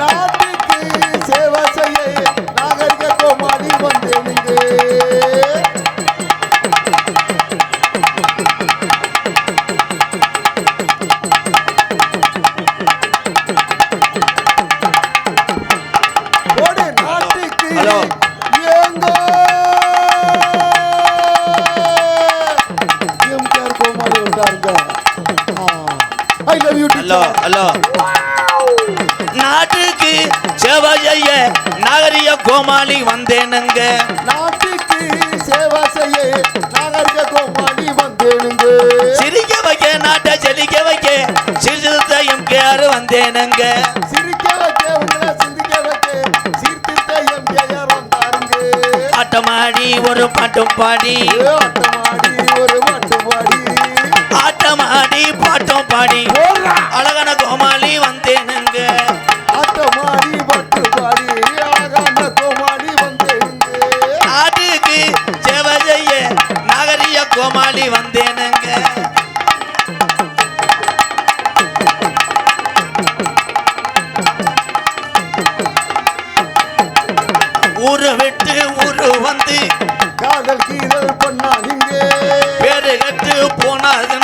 না சிரிக்க வைக்க நாட்டை செழிக்க வைக்க சிறுத்த எம்கேஆர் வந்தேனுங்க. சிரிக்க வைக்க உங்களை சிந்திக்க வைக்க சீர்திருத்த எம்கேஆர் வந்தாருங்க. ஆட்டமாடி ஒரு பாட்டும் பாடி. ஆட்டமாடி ஒரு மாட்டு பாடி. ஆட்டமாடி பாட்டும் பாடி. அழகான கோமாளி வந்தேனுங்க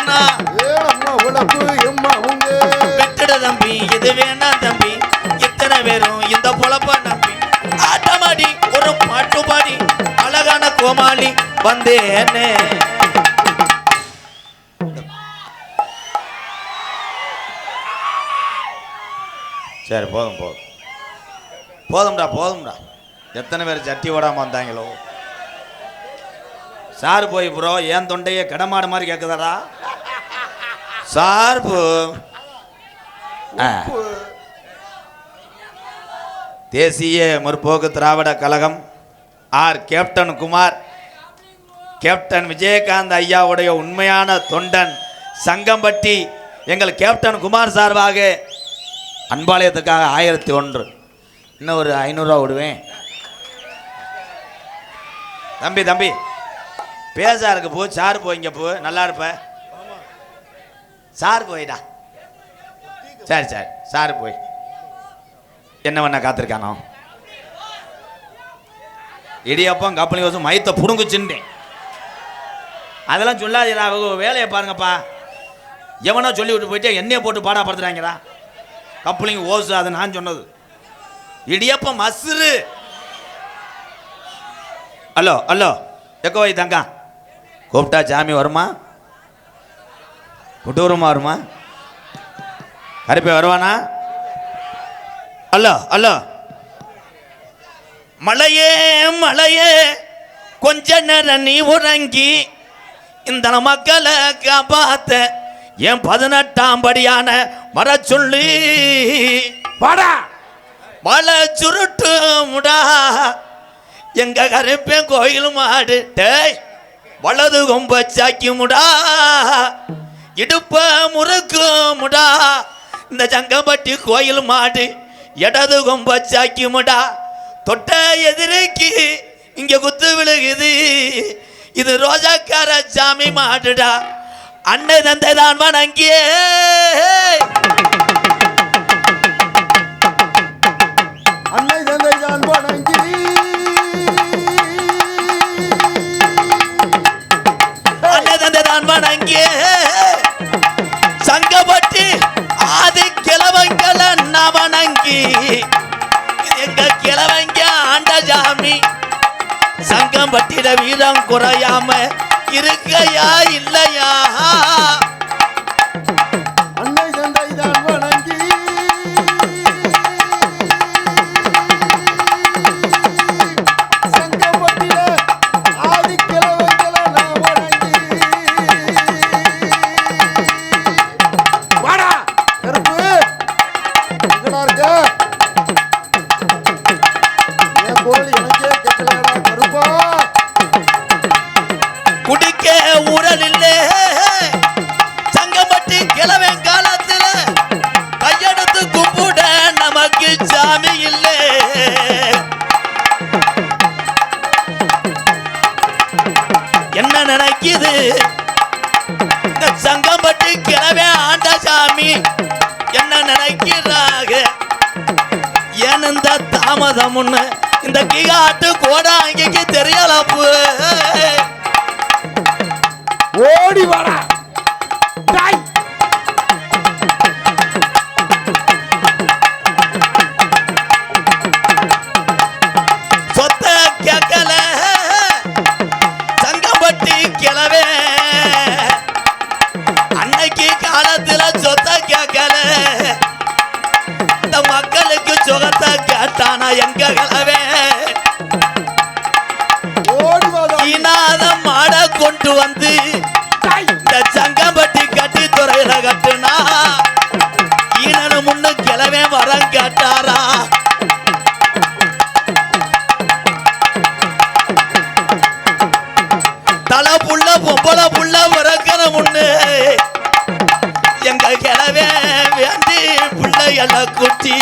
அம்மா உழப்பு எம்மா உங்க விட்டுட தம்பி இது வேணாம் தம்பி. இத்தனை பேரும் இந்த பொழப்ப நம்பி. ஆட்டமாடி ஒரு பாட்டு பாடி அழகான கோமாளி வந்தேனே. சரி போதும் போதும். போதும்டா போதும்டா. எத்தனை பேர் சட்டி ஓடாம வந்தாங்களோ? சார் போய் ப்ரோ ஏன் தொண்டையே கடமாட மாதிரி கேட்குதாடா சார்பு Desiya Murpokku Dravida Kazhagam R. Captain Kumar captain Vijayakanth ஐயாவுடைய உண்மையான தொண்டன் சங்கம்பட்டி எங்கள் கேப்டன் குமார் சார்பாக அன்பாலயத்துக்காக ஆயிரத்தி ஒன்று. இன்னும் ஒரு ஐநூறுரூவா விடுவேன் தம்பி தம்பி. பேசா இருக்க போ சார் போய்ங்க போ நல்லா இருப்ப. சார் போயிடா. சரி சரி சார் போய். என்ன பண்ண காத்திருக்கானோ? இடியப்பம் கப்பலி வசம் மயத்தை புடுங்குச்சுன்னு அதெல்லாம் சொல்லாதீரா வேலையை பாருங்கப்பா. எவனோ சொல்லி விட்டு போயிட்டு என்னைய போட்டு பாடாப்படுத்துறாங்கடா கப்பலிங்க ஓசு அது நான் சொன்னது. இடியப்பம் மசுரு ஹலோ ஹலோ எக்கோ வை தங்கா கூப்பிட்டா சாமி வருமா? கொட்டூரமா வருமா? கருப்பை வருவானா? அல்ல அல்ல. மலையே மலையே கொஞ்ச நேரம் நீ உறங்கி இந்த மக்களை காப்பாத்த என் பதினெட்டாம் படியான வர சொல்லி. வாடா. மழை சுருட்டு முடா. எங்க கருப்பேன் கோயில் மாடு டேய் வலது கொம்ப சாக்கிமுடா இடுப்ப முறுக்குமுடா இந்த சங்கம்பட்டி கோயில் மாடு இடது கொம்ப சாக்கிமுடா தொட்ட எதிரிக்கு இங்க குத்து விழுகுது. இது ரோஜாக்கார சாமி மாடுடா. அன்னை தந்தை தான் வணங்கியே. அன்னை தந்தை தான் வணங்கி எங்க கிழவங்க ஆண்ட சங்கம் வட்டிர வீரம் குறையாம இருக்கையா இல்லையா? கலக்குட்டி.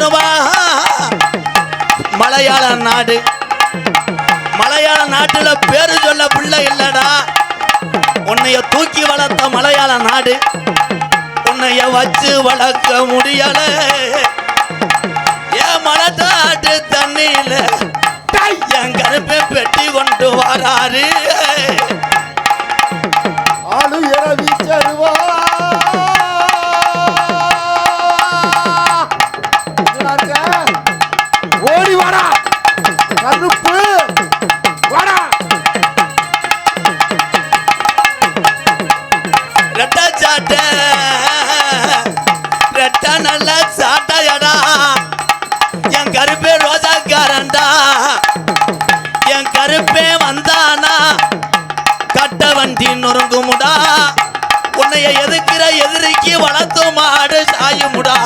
தருவா மலையாள நாடு. மலையாள நாட்டுல பேரு சொல்ல பிள்ளை இல்லடா. உன்னைய தூக்கி வளர்த்த மலையாள நாடு. உன்னைய வச்சு வளர்க்க முடியல. ஏன் மலத்தாட்டு தண்ணியில? என் கருப்பை பெட்டி கொண்டு வராரு. ஆளு இரவி சாட்ட நல்ல என் கருப்பே ரோஜாக்காரன்டா. என் கருப்பே வந்தானா? கட்ட வண்டி நொறுங்குமுடா. உன்னைய எதிர்க்கிற எதிரிக்கு வளர்த்து மாடு சாயுமுடா.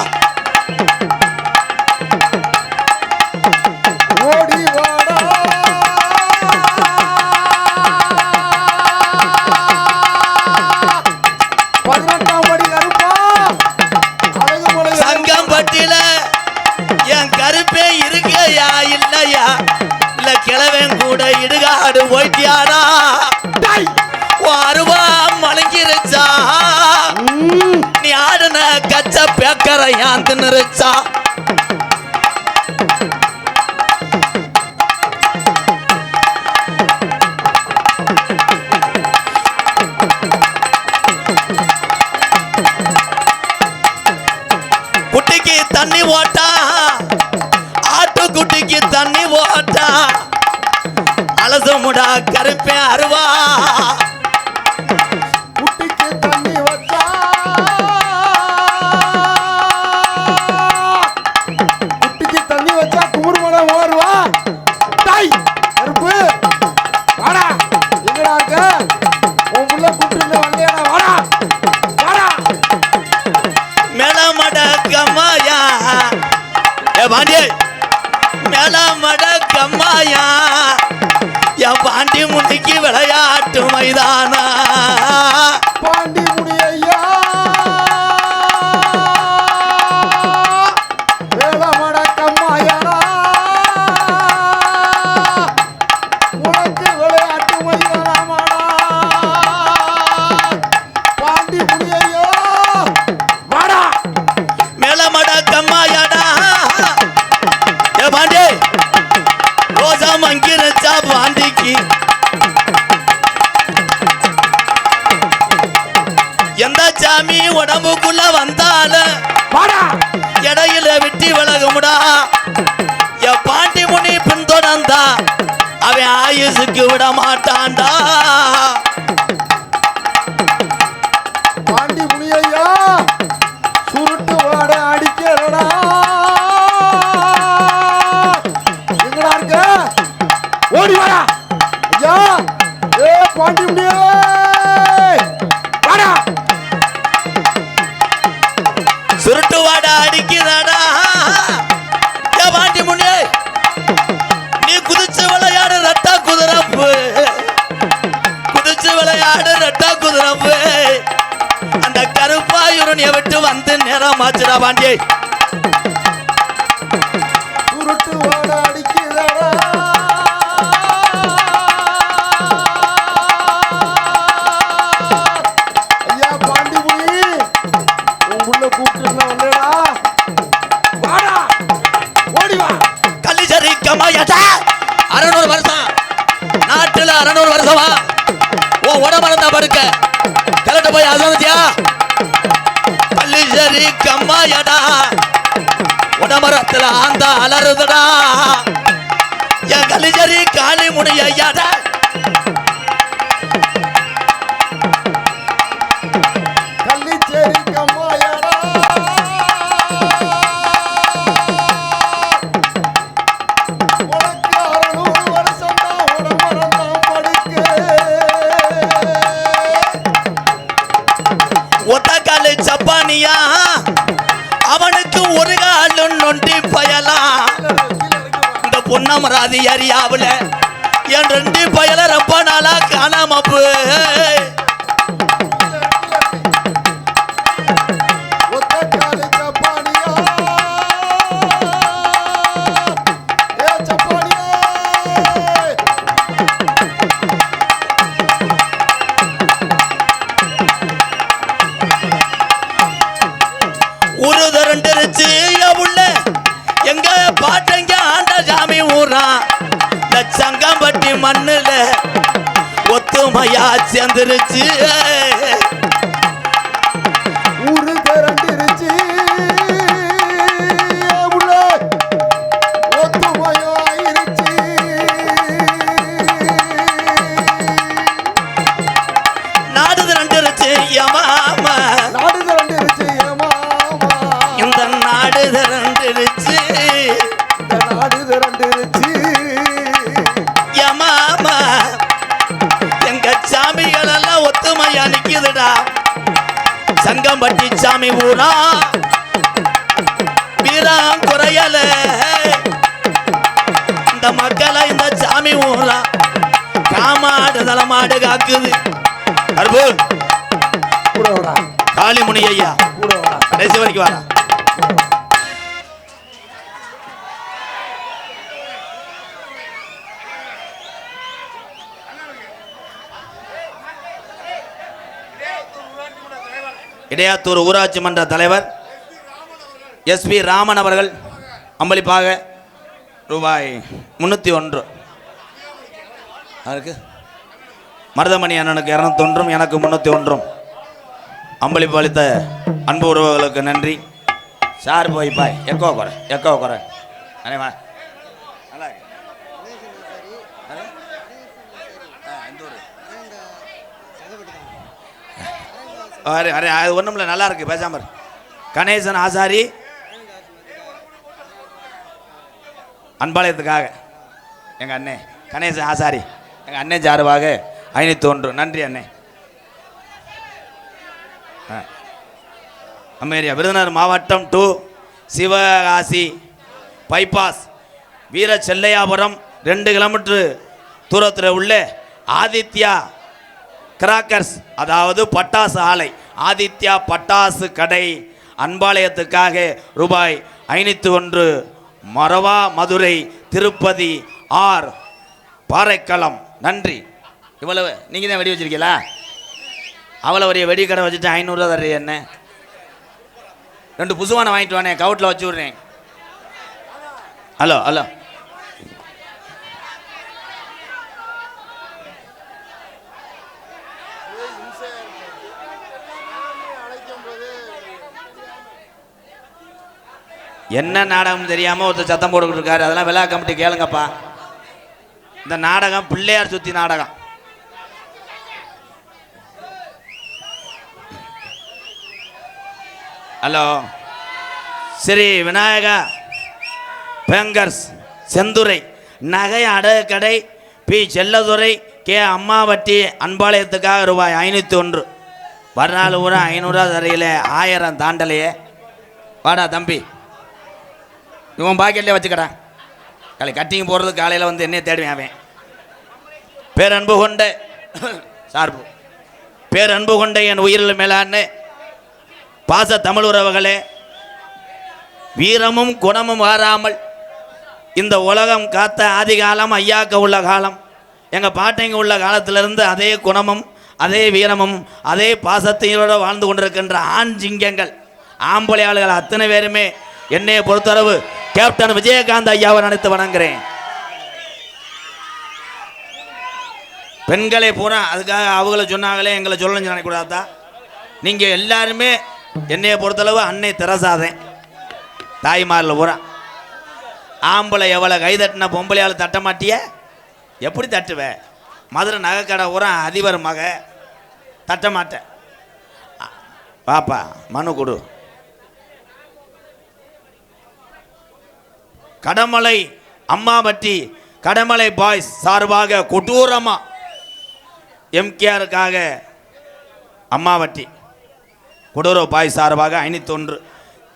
சக்கரையா தின்னுருச்சா குட்டிக்கு தண்ணி ஓட்டா. ஆட்டு குட்டிக்கு தண்ணி ஓட்டா. அலசமுடா மடக்கம்மாயா ஏ பாண்டிய. மேல மடக்கம்மாயா என் பாண்டி முண்டிக்கு விளையாட்டு மைதானா. பாண்டி விட மாட்டான்டா நேரம் உடமரத்துல ஆந்த என் கள்ளிச்சேரி காளி முனி இந்த பொன்னமராதி என் ரெண்டு பயல ரொம்ப நாளா காணாம சேர்ந்துருச்சு குறையல இந்த மக்களை இந்த சாமி ஊரா காமாடு தலமாடு காக்குது. அற்பு காளிமுனி ஐயா. கடைசி வரைக்கும் வரா இடையாத்தூர் ஊராட்சி மன்ற தலைவர் எஸ்பி ராமன் அவர்கள். அம்பளிப்பாக ரூபாய் முந்நூற்றி ஒன்று யாருக்கு மருதமணி அண்ணனுக்கு இரநூத்தொன்றும் எனக்கு முன்னூற்றி ஒன்றும் அம்பளிப்பு அளித்த அன்பு உறவுகளுக்கு நன்றி சார் போய் பாய் எக்கோ குறை எக்கோ குறை அண்ணே வா நல்லா அரே அரே அது ஒன்றும் இல்லை நல்லா இருக்கு பேசாமல் கணேசன் ஆசாரி அன்பாளையத்துக்காக. எங்கள் அண்ணே கணேசன் ஆசாரி எங்கள் அண்ணே சார்பாக ஐநூற்றி ஒன்று நன்றி அண்ணே. அம்மேரியா விருதுநகர் மாவட்டம் டூ சிவகாசி பைபாஸ் வீர செல்லையாபுரம் ரெண்டு கிலோமீட்டர் தூரத்தில் உள்ள ஆதித்யா கிராக்கர்ஸ் அதாவது பட்டாசு ஆலை ஆதித்யா பட்டாசு கடை அன்பாலயத்துக்காக ரூபாய் ஐநூற்றி ஒன்று மரவா மதுரை திருப்பதி ஆர் பாறைக்களம் நன்றி. இவ்வளவு நீங்கள் தான் வெடி வச்சிருக்கீங்களா? அவ்வளோ ஒரு வெடி கடை வச்சுட்டு ஐநூறுரூவா தர்றீ என்ன? ரெண்டு புசுவானை வாங்கிட்டு வானே கவுட்டில் வச்சு விட்றேன். Hello hello. என்ன நாடகம் தெரியாமல் ஒருத்தர் சத்தம் போட்டுக்கிட்டு இருக்காரு. அதெல்லாம் விழா கமிட்டி கேளுங்கப்பா. இந்த நாடகம் பிள்ளையார் சுத்தி நாடகம். ஹலோ. ஸ்ரீ விநாயகா பேங்கர்ஸ் செந்துரை நகை அடகுக்கடை பி. செல்லதுரை கே. அம்மாவட்டி அன்பாளையத்துக்காக ரூபாய் ஐநூற்றி ஒன்று மறுநாள் ஊரா ஐநூறுரூவா தரையில் ஆயிரம் தாண்டலையே. வாடா தம்பி. இவன் பாக்கெட்லேயே வச்சுக்கடா. காலை கட்டிங் போகிறது காலையில் வந்து என்னைய தேடுவேன் அவன். பேரன்பு கொண்ட சார்பு. பேரன்பு கொண்ட என் உயிரில் மேலான்னு பாச தமிழ் உறவுகளே வீரமும் குணமும் மாறாமல் இந்த உலகம் காத்த ஆதிகாலம் ஐயாக்க உள்ள காலம். எங்கள் பாட்டைங்க உள்ள காலத்திலிருந்து அதே குணமும் அதே வீரமும் அதே பாசத்தையோடு வாழ்ந்து கொண்டிருக்கின்ற ஆண் சிங்கங்கள் ஆம்பளை ஆளுகள் அத்தனை பேருமே என்னைய பொறுத்தளவு கேப்டன் விஜயகாந்த் ஐயாவை நினைத்து வணங்குறேன். பெண்களே பூரா அதுக்காக அவங்கள சொன்னாங்களே எங்களை சொல்லணும்னு நினைக்கூடாதா நீங்கள் எல்லாருமே என்னைய பொறுத்தளவு அன்னை திரசாதேன். தாய்மாரில் பூரா. ஆம்பளை எவ்வளோ கை தட்டின பொம்பளையால் தட்ட மாட்டிய? எப்படி தட்டுவேன் மதுரை நகைக்கடை பூரா அதிபர் மக. தட்ட மாட்டேன். பாப்பா மனு கொடு. கடமலை அம்மாபட்டி கடமலை பாய்ஸ் சார்பாக கொடூரமாக எம்கேஆருக்காக அம்மாவட்டி கொடூர பாய் சார்பாக ஐநூத்தொன்று.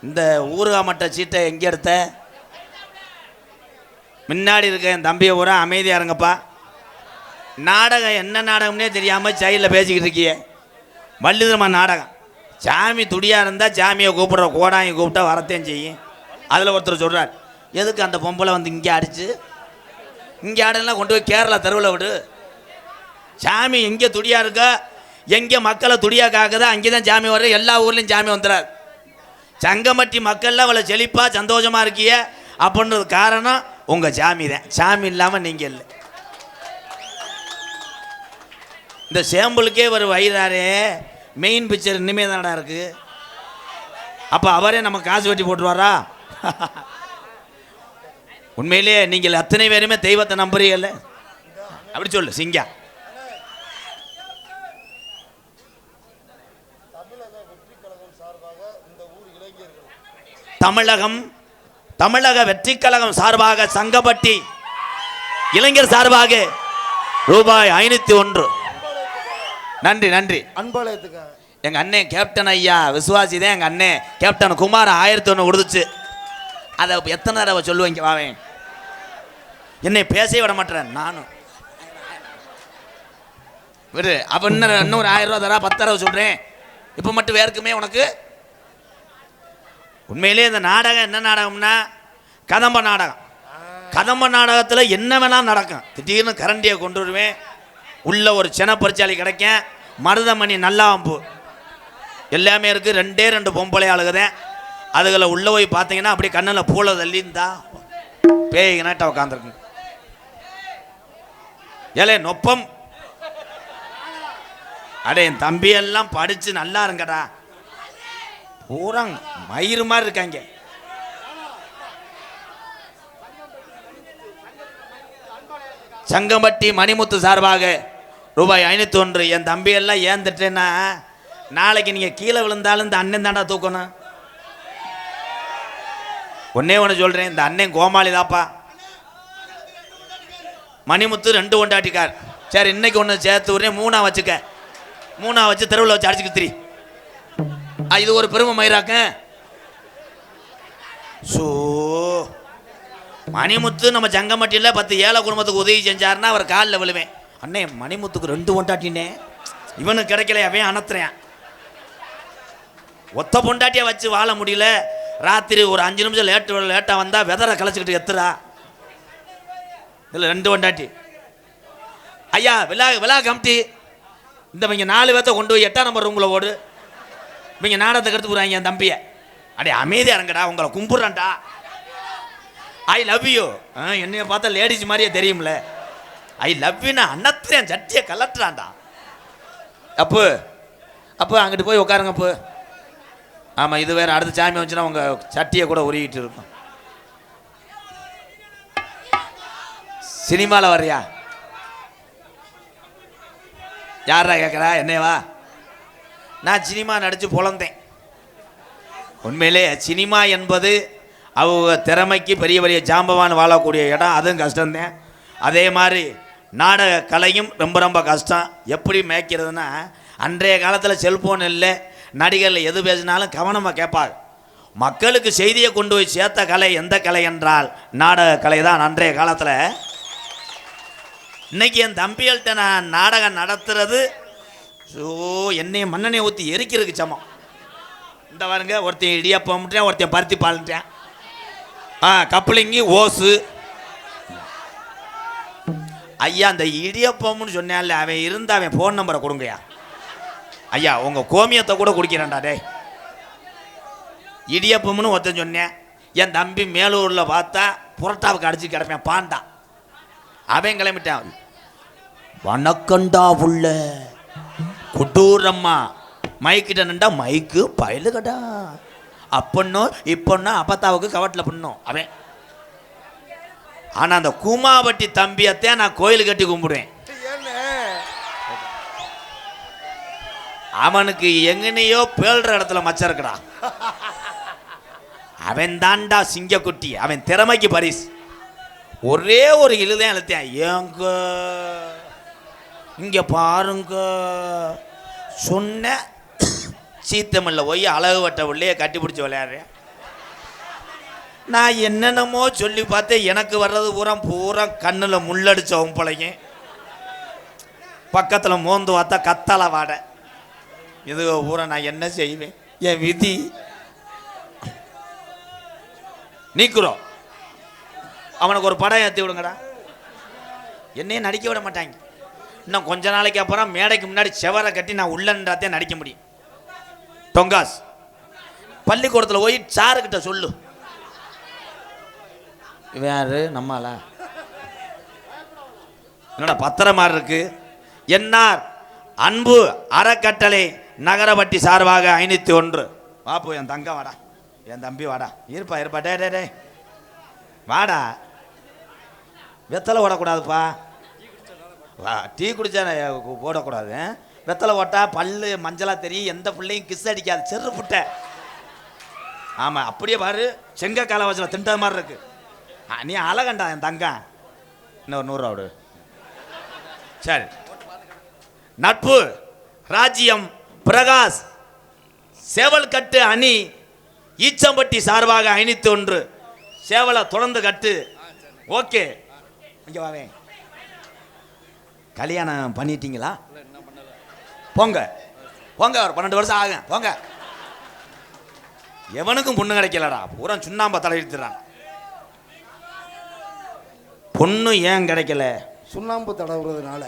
இந்த ஊருகா மட்ட சீட்டை எங்கே எடுத்த? முன்னாடி இருக்க என் தம்பியை பூரா அமைதியாக இருங்கப்பா. நாடகம் என்ன நாடகம்னே தெரியாமல் சைடில் பேசிக்கிட்டு இருக்கியே. வள்ளிதரமா நாடகம். சாமி துடியாக இருந்தால் சாமியை கூப்பிட்ற கோடாங்கி கூப்பிட்டா வரத்தையும் செய்யும். அதில் ஒருத்தர் சொல்கிறார் எதுக்கு அந்த பொம்பளை வந்து இங்கே அடிச்சு? இங்கே ஆடலாம் கொண்டு போய் கேரளா தெருவில் விடு. சாமி எங்கே துடியாக இருக்கோ? எங்கே மக்களை துடியாக காக்குதோ? அங்கே தான் சாமி வர்ற எல்லா ஊர்லேயும் சாமி வந்துடுறார் சங்கமட்டி மக்கள்லாம் அவளை செழிப்பாக சந்தோஷமாக இருக்கிய. அப்படின்றது காரணம் உங்கள் சாமி தான். சாமி இல்லாமல் நீங்கள் இல்லை. இந்த சேம்பிளுக்கே ஒரு வயிறாரே. மெயின் பிக்சர் இனிமே தானடா அப்போ அவரே நம்ம காசு வெட்டி போட்டுருவாரா? உண்மையிலேயே நீங்கள் அத்தனை பேருமே தெய்வத்தை நம்புறீங்கல்ல? அப்படி சொல்லு சிங்கா. தமிழகம் தமிழக வெற்றி கழகம் சார்பாக சங்கப்பட்டி இளைஞர் சார்பாக ரூபாய் ஐநூத்தி ஒன்று. நன்றி நன்றி. அன்பாளையத்துக்கு எங்க அண்ணன் கேப்டன் ஐயா விசுவாசி தான் எங்க அண்ணன் கேப்டன் குமார் ஆயிரத்தி ஒன்று கொடுத்துச்சு. அதை எத்தனை தடவை சொல்லுவேங்க வாவேன்? என்னை பேசவே விட மாட்டேன் நானும். விடு அப்போ இன்னும் இன்னும் ஒரு ஆயிரம் ரூபா தரா பத்து தடவை சொல்கிறேன் இப்போ மட்டும் வேர்க்குமே உனக்கு? உண்மையிலேயே இந்த நாடகம் என்ன நாடகம்னா கதம்ப நாடகம். கதம்ப நாடகத்தில் என்ன வேணாலும் நடக்கும். திடீர்னு கரண்டியை கொண்டு வருவேன். உள்ள ஒரு சின பரிச்சாலி கிடைக்கும். மருதமணி நல்லாம்பு. எல்லாமே இருக்குது ரெண்டே ரெண்டு பொம்பளை ஆளுகுதேன் அதுகளை உள்ளே போய் பார்த்தீங்கன்னா அப்படியே கண்ணில் பூளை தள்ளிந்தா பேய் நாட்ட உட்காந்துருக்கு ஏலே நொப்பம். அடே என் தம்பி எல்லாம் படிச்சு நல்லா இருங்கடா. பூரா மயிறு மாதிரி இருக்காங்க. சங்கம்பட்டி மணிமுத்து சார்பாக ரூபாய் ஐநூற்றி ஒன்று என் தம்பி எல்லாம் ஏந்துட்டேன்னா நாளைக்கு நீங்கள் கீழே விழுந்தாலும் இந்த அண்ணன் தாண்டா தூக்கணும். ஒன்னே ஒன்று சொல்கிறேன் இந்த அண்ணன் கோமாளி தாப்பா மணிமுத்து ரெண்டு கொண்டாட்டிக்கார். சரி இன்னைக்கு ஒன்று சேர்த்து விட்றேன் மூணாக வச்சுக்க. மூணாக வச்சு தெருவில் வச்சு அடிச்சுக்க திரி இது ஒரு பெருமை மயிராக்க. ஸோ மணிமுத்து நம்ம ஜங்கமட்டியில் பத்து ஏழை குடும்பத்துக்கு உதவி செஞ்சாருன்னா அவர் காலில் விழுவேன். அண்ணே மணிமுத்துக்கு ரெண்டு பொண்டாட்டினே இவனுக்கு கிடைக்கல அவன் அனத்துறேன். ஒத்த பொண்டாட்டியை வச்சு வாழ முடியல. ராத்திரி ஒரு அஞ்சு நிமிஷம் லேட்டு லேட்டாக வந்தால் வெதரை கலைச்சிக்கிட்டு எத்துறா. இதில் ரெண்டு பொண்டாட்டி ஐயா விழா விழா கமிட்டி இந்த இவங்க நாலு பேர்த்த கொண்டு போய் எட்டாம் நம்பர் ரூமில் ஓடு. இவங்க நாடகத்தை கருத்து போகிறாங்க என் தம்பியை. அடே அமைதியாக இருங்கடா உங்களை கும்பிட்றேன்டா. ஐ லவ் யூ என்னைய பார்த்தா லேடிஸ் மாதிரியே தெரியும்ல. ஐ லவ் யூ நான் அன்னத்துறேன் சட்டியை கலட்டுறான்டா. அப்பு அப்போ அங்கிட்டு போய் உட்காருங்க அப்பு. ஆமாம் இது வேறு அடுத்த சாமி வந்துச்சுன்னா உங்கள் சட்டியை கூட உருகிட்டு இருக்கும். சினிமாவில் வர்றியா? யாரா கேட்குறா என்னையவா நான் சினிமா நடித்து பொழந்தேன் உண்மையிலே சினிமா என்பது அவங்க திறமைக்கு பெரிய பெரிய ஜாம்பவான் வாழக்கூடிய இடம். அதுவும் கஷ்டம்தான். அதே மாதிரி நாடக கலையும் ரொம்ப ரொம்ப கஷ்டம். எப்படி மேய்க்கிறதுனா அன்றைய காலத்தில் செல்ஃபோன் இல்லை நடிகர்கள் எது பேசினாலும் கவனமாக கேட்பாங்க மக்களுக்கு செய்தியை கொண்டு போய் சேர்த்த கலை எந்த கலை என்றால் நாடக கலை தான் அன்றைய காலத்தில் இன்னைக்கு என் தம்பிகள்கிட்ட நான் நாடகம் நடத்துறது. ஸோ என்னைய மண்ணெண்ணெய் ஊற்றி எரிக்கிறதுக்கு சமம். இந்த பாருங்க ஒருத்தன் இடியப்பம்ட்டேன் ஒருத்தன் பருத்தி பால்ட்டேன் ஆ கப்ளிங்கி ஓசு. ஐயா அந்த இடியப்பம்னு சொன்னால அவன் இருந்த அவன் ஃபோன் நம்பரை கொடுங்கய்யா. ஐயா உங்கள் கோமியத்தை கூட குடிக்கிறேன்டா டே இடியப்பம்னு ஒருத்தன் சொன்னேன். என் தம்பி மேலூரில் பார்த்தா புரட்டாவுக்கு அடிச்சு கிடப்பேன் பாண்டா. அவன் கிளம்பிட்டான். வணக்கண்டா புள்ள கொடூரம்மா. மைக்கிட்ட நின்றா மைக்கு பயலுகடா அப்பன்னோ இப்பன்னா அப்பத்தாவுக்கு கவட்டில் பண்ணும் அவன். ஆனால் அந்த கூமாவட்டி தம்பியத்தான் நான் கோயில் கட்டி கும்பிடுவேன். ஏண்ணே. அவனுக்கு எங்கனையோ பேழ்ற இடத்துல மச்சம் இருக்குடா. அவன் தாண்டா சிங்கக்குட்டி அவன் திறமைக்கு பரிசு. ஒரே ஒரு இழுதான் இழுத்தேன் ஏங்க? இங்கே பாருங்க. சொன்ன சீத்தமில்ல போய் அழகு வட்ட உள்ளே கட்டி பிடிச்சி விளையாடுறேன். நான் என்னென்னமோ சொல்லி பார்த்தேன் எனக்கு வர்றது பூரா பூரா கண்ணில் முள்ளடிச்ச உம்பளையும் பக்கத்தில் மோந்து பார்த்தா கத்தலை வாடை. இது பூரா நான் என்ன செய்வேன்? என் விதி. நீக்குறோம். அவனுக்கு ஒரு படம் ஏற்றி விடுங்கடா. என்னையும் நடிக்க விட மாட்டாங்க. இன்னும் கொஞ்ச நாளைக்கு அப்புறம் மேடைக்கு முன்னாடி செவரை கட்டி நான் உள்ளன்றாத்தே நடிக்க முடியும். டொங்காஸ் பள்ளிக்கூடத்தில் போய் சாருக்கிட்ட சொல்லு. இவன் யாரு? நம்மளா? என்னடா பத்திரம் மாதிரி இருக்கு? என்னார் அன்பு அறக்கட்டளை நகரவட்டி சார்பாக ஐநூற்றி ஒன்று. வாப்பு என் தங்க வாடா. என் தம்பி வாடா. இருப்பா இருப்பா. டே டே டே வாடா. வெத்தலை ஓடக்கூடாதுப்பா. வா டீ குடித்தா ஓடக்கூடாது வெத்தலை ஓட்டால் பல்லு மஞ்சளாக தெரியும். எந்த பிள்ளையும் கிஸ் அடிக்காது. செரு புட்டை. ஆமாம் அப்படியே பாரு. செங்க காலவாசல திண்டது மாதிரி இருக்கு. நீ அழகண்டா என் தங்கம். இன்னும் ஒரு நூறுரூவா விடு சரி. நட்பு ராஜ்யம் பிரகாஷ் சேவல் கட்டு அணி ஈச்சம்பட்டி சார்பாக அணித்து ஒன்று. சேவலை தொடர்ந்து கட்டு. ஓகே. இங்கே வாவே கல்யாணம் பண்ணிட்டீங்களா? போங்க. போங்க ஒரு பன்னெண்டு வருஷம் ஆகும் போங்க. எவனுக்கும் பொண்ணு கிடைக்கலடா. பூரா சுண்ணாம்பா தலையிடுத்துறான் பொண்ணு ஏன் கிடைக்கல? சுண்ணாம்பு தடவுறதுனால.